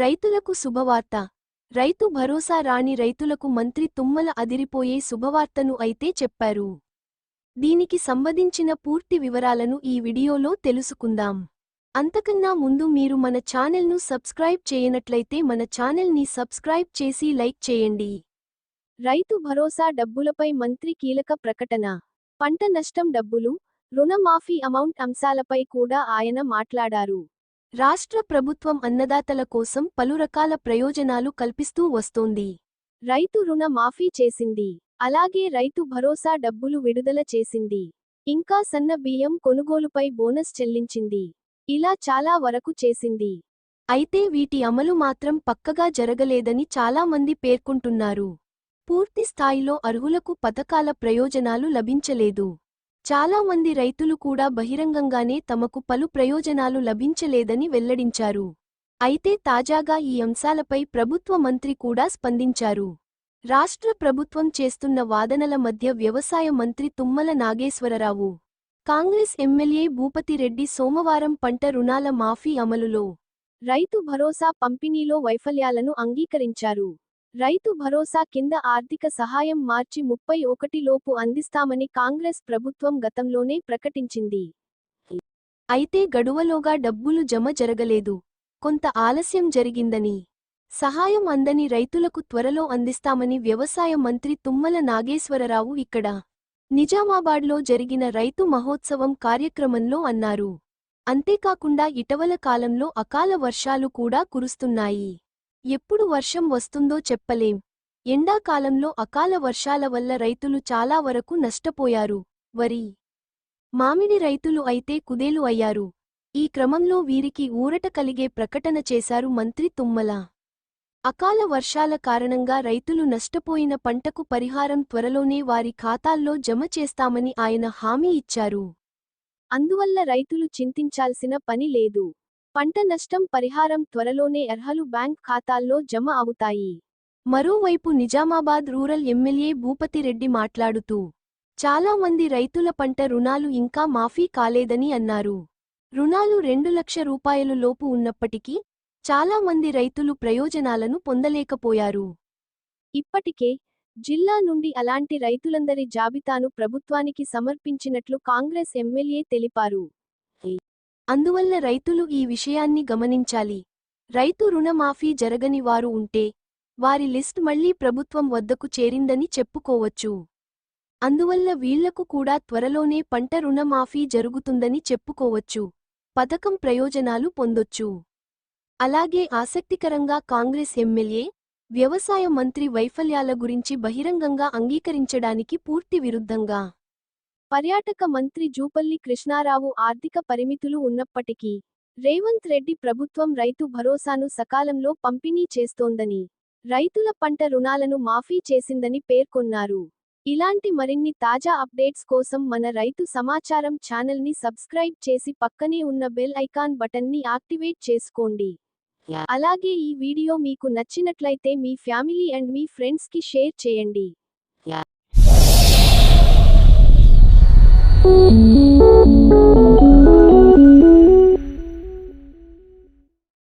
రైతులకు శుభవార్త. రైతు భరోసా రాని రైతులకు మంత్రి తుమ్మల అదిరిపోయే శుభవార్తను అయితే చెప్పారు. దీనికి సంబంధించిన పూర్తి వివరాలను ఈ వీడియోలో తెలుసుకుందాం. అంతకన్నా ముందు మీరు మన ఛానల్ను సబ్స్క్రైబ్ చేయనట్లయితే మన ఛానల్ని సబ్స్క్రైబ్ చేసి లైక్ చేయండి. రైతు భరోసా డబ్బులపై మంత్రి కీలక ప్రకటన. పంట నష్టం డబ్బులు రుణమాఫీ అమౌంట్ అంశాలపై కూడా ఆయన మాట్లాడారు. రాష్ట్ర ప్రభుత్వం అన్నదాతల కోసం పలు రకాల ప్రయోజనాలు కల్పిస్తూ వస్తోంది. రైతు రుణ మాఫీ చేసింది. అలాగే రైతు భరోసా డబ్బులు విడుదల చేసింది. ఇంకా సన్న బియ్యం కొనుగోలుపై బోనస్ చెల్లించింది. ఇలా చాలా వరకు చేసింది. అయితే వీటి అమలు మాత్రం పక్కగా జరగలేదని చాలా మంది పేర్కొంటున్నారు. పూర్తి స్థాయిలో అర్హులకు పథకాల ప్రయోజనాలు లభించలేదు. చాలా మంది రైతులు కూడా బహిరంగంగానే తమకు పలు ప్రయోజనాలు లభించలేదని వెల్లడించారు. అయితే తాజాగా ఈ అంశాలపై ప్రభుత్వ మంత్రి కూడా స్పందించారు. రాష్ట్ర ప్రభుత్వం చేస్తున్న వాదనల మధ్య వ్యవసాయ మంత్రి తుమ్మల నాగేశ్వరరావు కాంగ్రెస్ ఎమ్మెల్యే భూపతిరెడ్డి సోమవారం పంట రుణాల మాఫీ అమలులో రైతు భరోసా పంపిణీలో వైఫల్యాలను అంగీకరించారు. రైతు భరోసా కింద ఆర్థిక సహాయం మార్చి ముప్పై ఒకటి లోపు అందిస్తామని కాంగ్రెస్ ప్రభుత్వం గతంలోనే ప్రకటించింది. అయితే గడువలోగా డబ్బులు జమ జరగలేదు. కొంత ఆలస్యం జరిగిందని సహాయం అందని రైతులకు త్వరలో అందిస్తామని వ్యవసాయ మంత్రి తుమ్మల నాగేశ్వరరావు ఇక్కడ నిజామాబాద్లో జరిగిన రైతు మహోత్సవం కార్యక్రమంలో అన్నారు. అంతేకాకుండా ఇటవల కాలంలో అకాల వర్షాలు కూడా కురుస్తున్నాయి. ఎప్పుడు వర్షం వస్తుందో చెప్పలేం. ఎండాకాలంలో అకాల వర్షాల వల్ల రైతులు చాలా వరకు నష్టపోయారు. వరి. మామిడి రైతులు అయితే కుదేలు అయ్యారు. ఈ క్రమంలో వీరికి ఊరట కలిగే ప్రకటన చేశారు మంత్రి తుమ్మల. అకాల వర్షాల కారణంగా రైతులు నష్టపోయిన పంటకు పరిహారం త్వరలోనే వారి ఖాతాల్లో జమ చేస్తామని ఆయన హామీ ఇచ్చారు. అందువల్ల రైతులు చింతించాల్సిన పని లేదు. పంట నష్టం పరిహారం త్వరలోనే అర్హలు బ్యాంక్ ఖాతాల్లో జమ అవుతాయి. మరోవైపు నిజామాబాద్ రూరల్ ఎమ్మెల్యే భూపతిరెడ్డి మాట్లాడుతూ చాలా మంది రైతుల పంట రుణాలు ఇంకా మాఫీ కాలేదని అన్నారు. రుణాలు రెండు లక్ష రూపాయలు లోపు ఉన్నప్పటికీ చాలా మంది రైతులు ప్రయోజనాలను పొందలేకపోయారు. ఇప్పటికే జిల్లా నుండి అలాంటి రైతులందరి జాబితాను ప్రభుత్వానికి సమర్పించినట్లు కాంగ్రెస్ ఎమ్మెల్యే తెలిపారు. అందువల్ల రైతులు ఈ విషయాన్ని గమనించాలి. రైతు రుణమాఫీ జరగని వారు ఉంటే వారి లిస్ట్ మళ్ళీ ప్రభుత్వం వద్దకు చేరిందని చెప్పుకోవచ్చు. అందువల్ల వీళ్ళకు కూడా త్వరలోనే పంట రుణమాఫీ జరుగుతుందని చెప్పుకోవచ్చు. పథకం ప్రయోజనాలు పొందొచ్చు. అలాగే ఆసక్తికరంగా కాంగ్రెస్ ఎమ్మెల్యే వ్యవసాయ మంత్రి వైఫల్యాల గురించి బహిరంగంగా అంగీకరించడానికి పూర్తి విరుద్ధంగా పర్యాటక మంత్రి జూపల్లి కృష్ణారావు ఆర్థిక పరిమితులు ఉన్నప్పటికీ రేవంత్ రెడ్డి ప్రభుత్వం రైతు భరోసాను సకాలంలో పంపిణీ చేస్తోందని రైతుల పంట రుణాలను మాఫీ చేసిందని పేర్కొన్నారు. ఇలాంటి మరిన్ని తాజా అప్డేట్స్ కోసం మన రైతు సమాచారం ఛానల్ని సబ్స్క్రైబ్ చేసి పక్కనే ఉన్న బెల్ ఐకాన్ బటన్ని యాక్టివేట్ చేసుకోండి. అలాగే ఈ వీడియో మీకు నచ్చినట్లయితే మీ ఫ్యామిలీ అండ్ మీ ఫ్రెండ్స్కి షేర్ చేయండి.